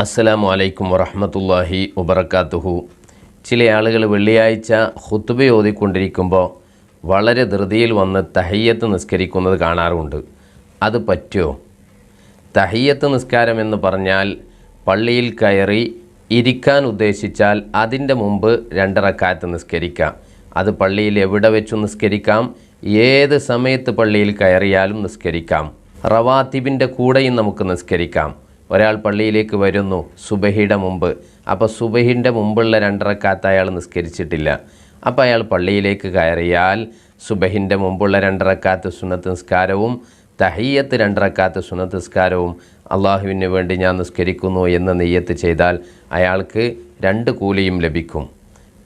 അസ്സലാമു അലൈക്കും വറഹമത്തല്ലാഹി വബർക്കാത്തുഹു ചില ആളുകൾ വെള്ളിയാഴ്ച ഹുത്തുബ ഓതിക്കൊണ്ടിരിക്കുമ്പോൾ വളരെ ധൃതിയിൽ വന്ന് തഹയ്യത്ത് നിസ്കരിക്കുന്നത് കാണാറുണ്ട്. അത് പറ്റുമോ? തഹയ്യത്ത് നിസ്കാരം എന്ന് പറഞ്ഞാൽ പള്ളിയിൽ കയറി ഇരിക്കാൻ ഉദ്ദേശിച്ചാൽ അതിന്റെ മുമ്പ് രണ്ടിറക്കാത്ത് നിസ്കരിക്കാം. അത് പള്ളിയിൽ എവിടെ വെച്ചു നിസ്കരിക്കാം. ഏത് സമയത്ത് പള്ളിയിൽ കയറിയാലും നിസ്കരിക്കാം. റവാത്തിബിന്റെ കൂടെയും നമുക്ക് നിസ്കരിക്കാം. ഒരാൾ പള്ളിയിലേക്ക് വരുന്നു സുബഹിയുടെ മുമ്പ്. അപ്പോൾ സുബഹിന്റെ മുമ്പുള്ള രണ്ടറക്കാത്ത് അയാൾ നിസ്കരിച്ചിട്ടില്ല. അപ്പോൾ അയാൾ പള്ളിയിലേക്ക് കയറിയാൽ സുബഹിന്റെ മുമ്പുള്ള രണ്ടറക്കാത്ത് സുന്നത്ത് നിസ്കാരവും തഹയ്യത്ത് രണ്ടറക്കാത്ത് സുന്നത്ത് നിസ്കാരവും അള്ളാഹുവിന് വേണ്ടി ഞാൻ നിസ്കരിക്കുന്നു എന്ന് നെയ്യത്ത് ചെയ്താൽ അയാൾക്ക് രണ്ട് കൂലിയും ലഭിക്കും.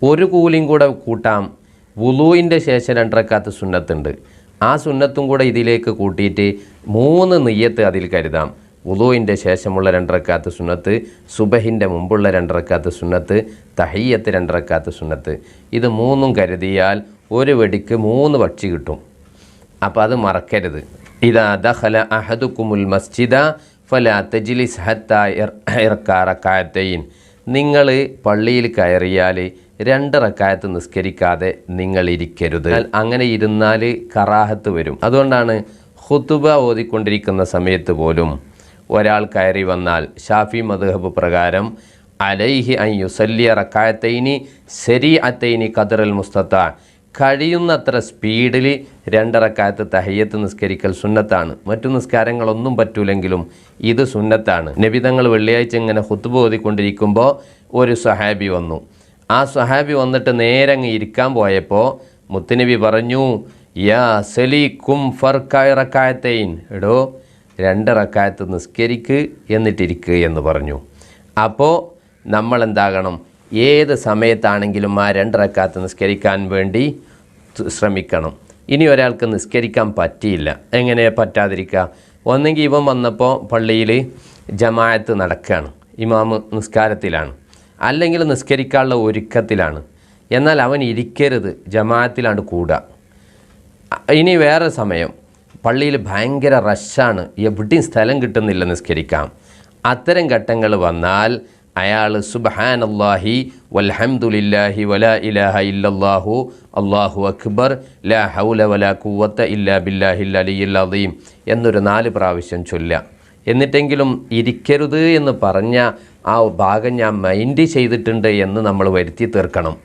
ഒരു കൂലിയും കൂടെ കൂട്ടാം. വുലുവിന്റെ ശേഷം രണ്ടറക്കാത്ത് സുന്നത്തുണ്ട്. ആ സുന്നത്തും കൂടെ ഇതിലേക്ക് കൂട്ടിയിട്ട് മൂന്ന് നെയ്യത്ത് അതിൽ കരുതാം. വുളുവിന്റെ ശേഷമുള്ള രണ്ടറക്കാത്ത് സുന്നത്ത് സുബഹിന്റെ മുമ്പുള്ള രണ്ടറക്കാത്ത് സുന്നത്ത് തഹയ്യത്ത് രണ്ടറക്കാത്ത് സുന്നത്ത്. ഇത് മൂന്നും കരുതിയാൽ ഒരു വെടിക്ക് മൂന്ന് പക്ഷി കിട്ടും. അപ്പോൾ അത് മറക്കരുത്. ഇതാ ദഖല അഹദുക്കുമുൽ മസ്ജിദ ഫല തജ്ലിസ് ഹത്ത ഇറക്കാറക്കായത്തൈൻ നിങ്ങൾ പള്ളിയിൽ കയറിയാൽ രണ്ട് റക്കായത്ത് നിസ്കരിക്കാതെ നിങ്ങൾ ഇരിക്കരുത് അങ്ങനെ ഇരുന്നാൽ കറാഹത്ത് വരും. അതുകൊണ്ടാണ് ഹുത്തുബ ഓതിക്കൊണ്ടിരിക്കുന്ന സമയത്ത് പോലും ഒരാൾ കയറി വന്നാൽ ഷാഫി മദ്ഹബ് പ്രകാരം അലൈഹി അൻ യുസല്ലിയ റക്കായത്തൈനി സെരി അത്തൈനി ഖദറൽ മുസ്തത്ത. കഴിയുന്നത്ര സ്പീഡിൽ രണ്ടറക്കാലത്ത് തഹയ്യത്ത് നിസ്കരിക്കൽ സുന്നത്താണ്. മറ്റു നിസ്കാരങ്ങളൊന്നും പറ്റൂലെങ്കിലും ഇത് സുന്നത്താണ്. നബിതങ്ങൾ വെള്ളിയാഴ്ച ഇങ്ങനെ ഹുത്തുബ് ഓതിക്കൊണ്ടിരിക്കുമ്പോൾ ഒരു സഹാബി വന്നു. ആ സഹാബി വന്നിട്ട് നേരെ അങ്ങ് ഇരിക്കാൻ പോയപ്പോൾ മുത്തുനബി പറഞ്ഞു യാ സലി കും ഫർക്കായറക്കായത്തേൻ എടോ രണ്ട് റക്കായത്ത് നിസ്കരിക്ക് എന്നിട്ടിരിക്കുക എന്ന് പറഞ്ഞു. അപ്പോൾ നമ്മൾ എന്താകണം ഏത് സമയത്താണെങ്കിലും ആ രണ്ട് റക്കാത്ത് നിസ്കരിക്കാൻ വേണ്ടി ശ്രമിക്കണം. ഇനി ഒരാൾക്ക് നിസ്കരിക്കാൻ പറ്റിയില്ല. എങ്ങനെ പറ്റാതിരിക്കുക ഒന്നെങ്കിൽ ഇവൻ വന്നപ്പോൾ പള്ളിയിൽ ജമായത്ത് നടക്കുകയാണ് ഇമാമ് നിസ്കാരത്തിലാണ്. അല്ലെങ്കിൽ നിസ്കരിക്കാനുള്ള ഒരുക്കത്തിലാണ്. എന്നാൽ അവൻ ഇരിക്കരുത്. ജമാഅത്തിലാണ് കൂടുക ഇനി വേറെ സമയം. പള്ളിയിൽ ഭയങ്കര റഷാണ്. എവിടെയും സ്ഥലം കിട്ടുന്നില്ല നിസ്കരിക്കാം അത്തരം ഘട്ടങ്ങൾ വന്നാൽ അയാൾ സുബഹാനല്ലാഹി വൽഹംദുലില്ലാഹി വലാ ഇലാഹ ഇല്ലല്ലാഹു അള്ളാഹു അക്ബർ ലാ ഹൗല വലാ കുവത്ത ഇല്ലാ ബില്ലാഹിൽ അലിയിൽ അദീം എന്നൊരു നാല് പ്രാവശ്യം ചൊല്ലാം. എന്നിട്ടെങ്കിലും ഇരിക്കരുത് എന്ന് പറഞ്ഞ ആ ഭാഗം ഞാൻ മൈൻഡ് ചെയ്തിട്ടുണ്ട് എന്ന് നമ്മൾ വരുത്തി തീർക്കണം.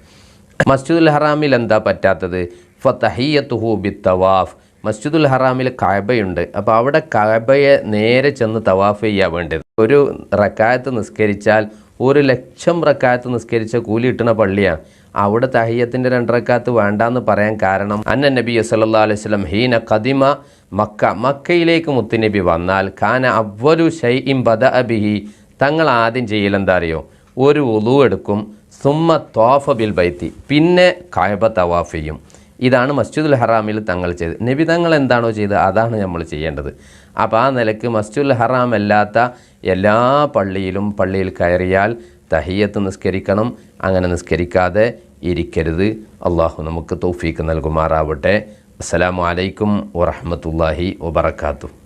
മസ്ജിദുൽ ഹറാമിൽ എന്താ പറ്റാത്തത്? ഫതഹിയത്തുഹു ബി തവാഫ് മസ്ജിദുൽ ഹറാമിൽ കാബയുണ്ട്. അപ്പോൾ അവിടെ കാബയെ നേരെ ചെന്ന് തവാഫ് ചെയ്യാൻ വേണ്ടത്. ഒരു റക്കായത്ത് നിസ്കരിച്ചാൽ ഒരു ലക്ഷം റക്കായത്ത് നിസ്കരിച്ച കൂലി കിട്ടുന്ന പള്ളിയാണ് അവിടെ തഹയ്യത്തിന്റെ രണ്ടറക്കാത്ത് വേണ്ടാന്ന് പറയാൻ കാരണം അന്ന നബി സല്ലാ അലൈഹി സ്വലം ഹീന കദിമ മക്ക മക്കയിലേക്ക് മുത്തുനബി വന്നാൽ ഖാന അവലു ഷൈ ഇം ബദ അബിഹി തങ്ങൾ ആദ്യം ചെയ്യലെന്താ അറിയോ? ഒരു ഉളു എടുക്കും സുമ്മ തോഫ ബിൽ ബൈത്തി പിന്നെ കായബ തവാഫ് ചെയ്യും. ഇതാണ് മസ്ജിദുൽ ഹറാമിൽ തങ്ങൾ ചെയ്ത്. നബി തങ്ങൾ എന്താണോ ചെയ്തത് അതാണ് നമ്മൾ ചെയ്യേണ്ടത്. അപ്പോൾ ആ നിലയ്ക്ക് മസ്ജിദുൽ ഹറാം അല്ലാത്ത എല്ലാ പള്ളിയിലും പള്ളിയിൽ കയറിയാൽ തഹിയത്ത് നിസ്കരിക്കണം അങ്ങനെ നിസ്കരിക്കാതെ ഇരിക്കരുത്. അള്ളാഹു നമുക്ക് തൗഫീക്ക് നൽകുമാറാവട്ടെ. അസ്സലാമു അലൈക്കും വറഹമത്തല്ലാഹി വബർക്കാത്തു